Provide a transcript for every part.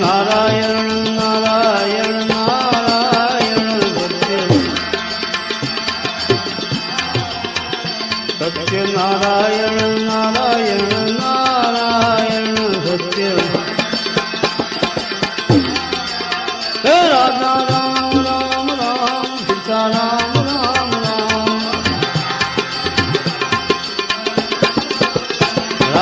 Narayan Narayan Narayan Satya Narayan Narayan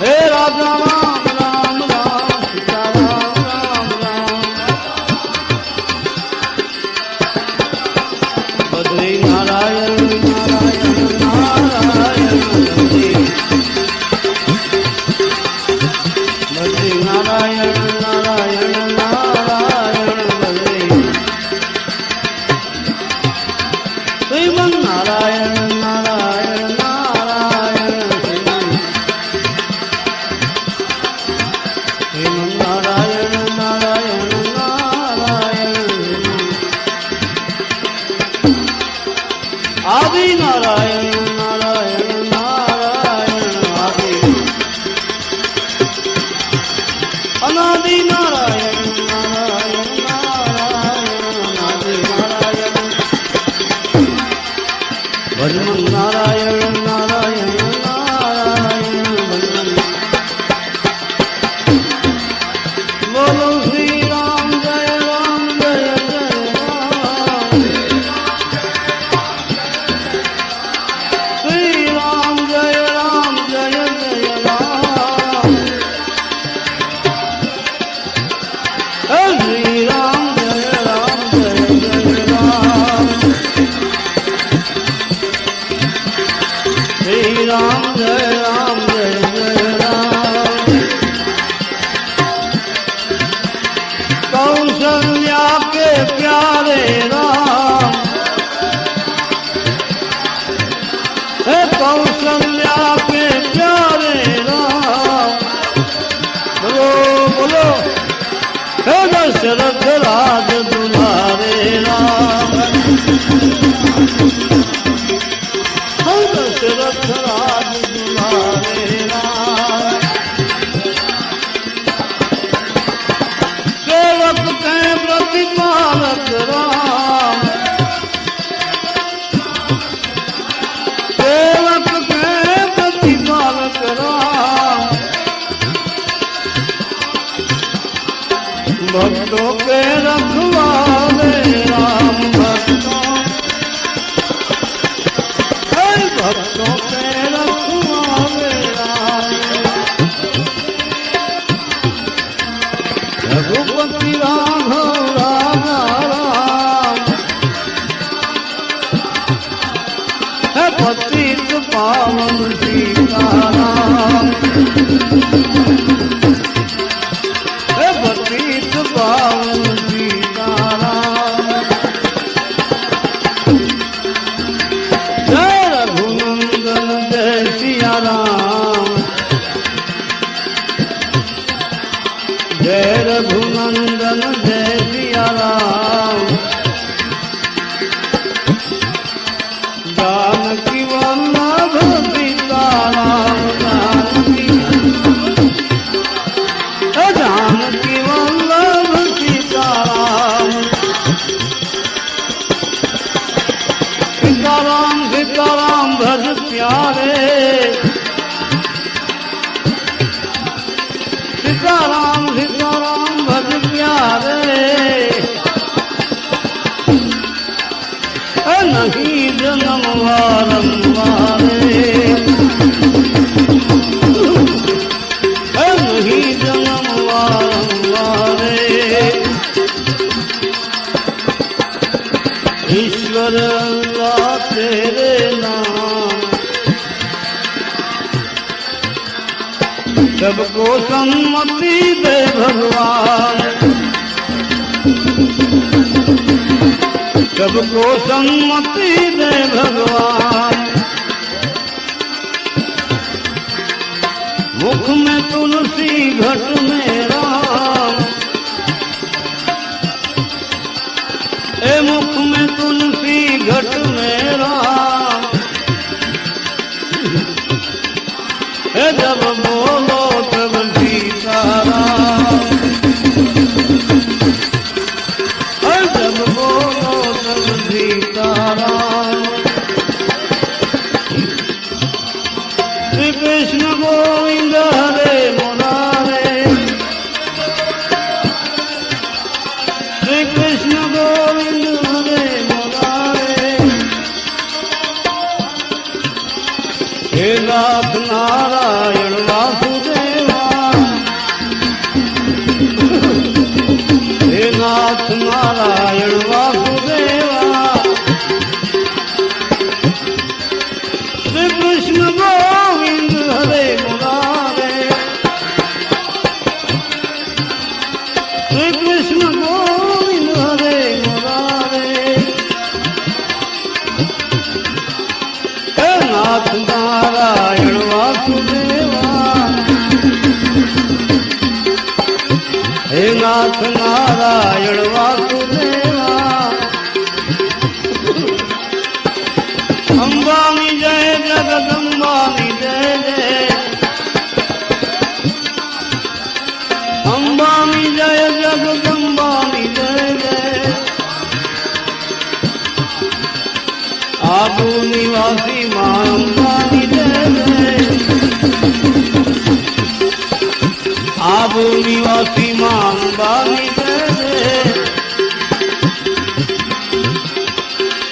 Her adam Madina ભક્તો કે રખવાલે રામ ભક્તો. ભક્તો કે રખવાલે રામ. રઘુપતિ રાઘવ રાધા રામ હે પતિત પાવન સીતારામ. રઘુનંદન જય मरवा तेरे सबको सम्मति दे भगवान सबको सम्मति दे भगवान मुख में तुलसी घट में નાથ નારાયણ નાથ નારાયણ વાસુ માવની વાસી અંબાની જય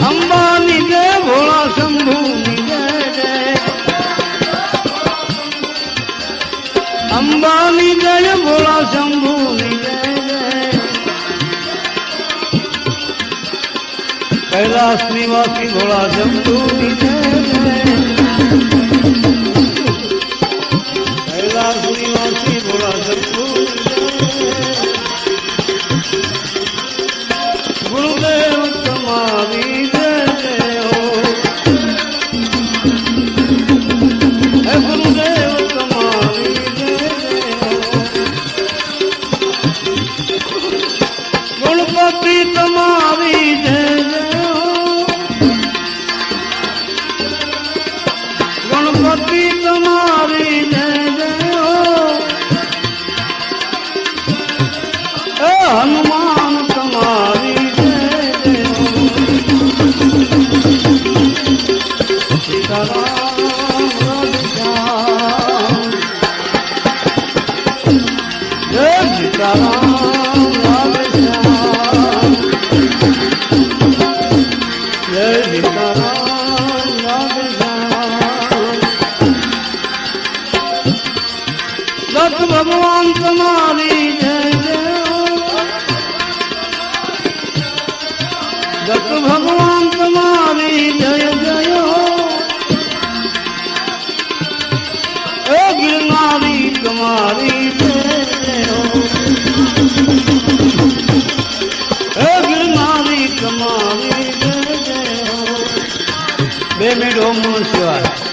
અંબાની જય ભોળા શંભુની જય અંબાની જય ભોળા શંભુની જય કૈલાસ નિવાસી ભોળા શંભુની જય બોલા દુનિયાથી બોલા જપુ Ram Como funciona?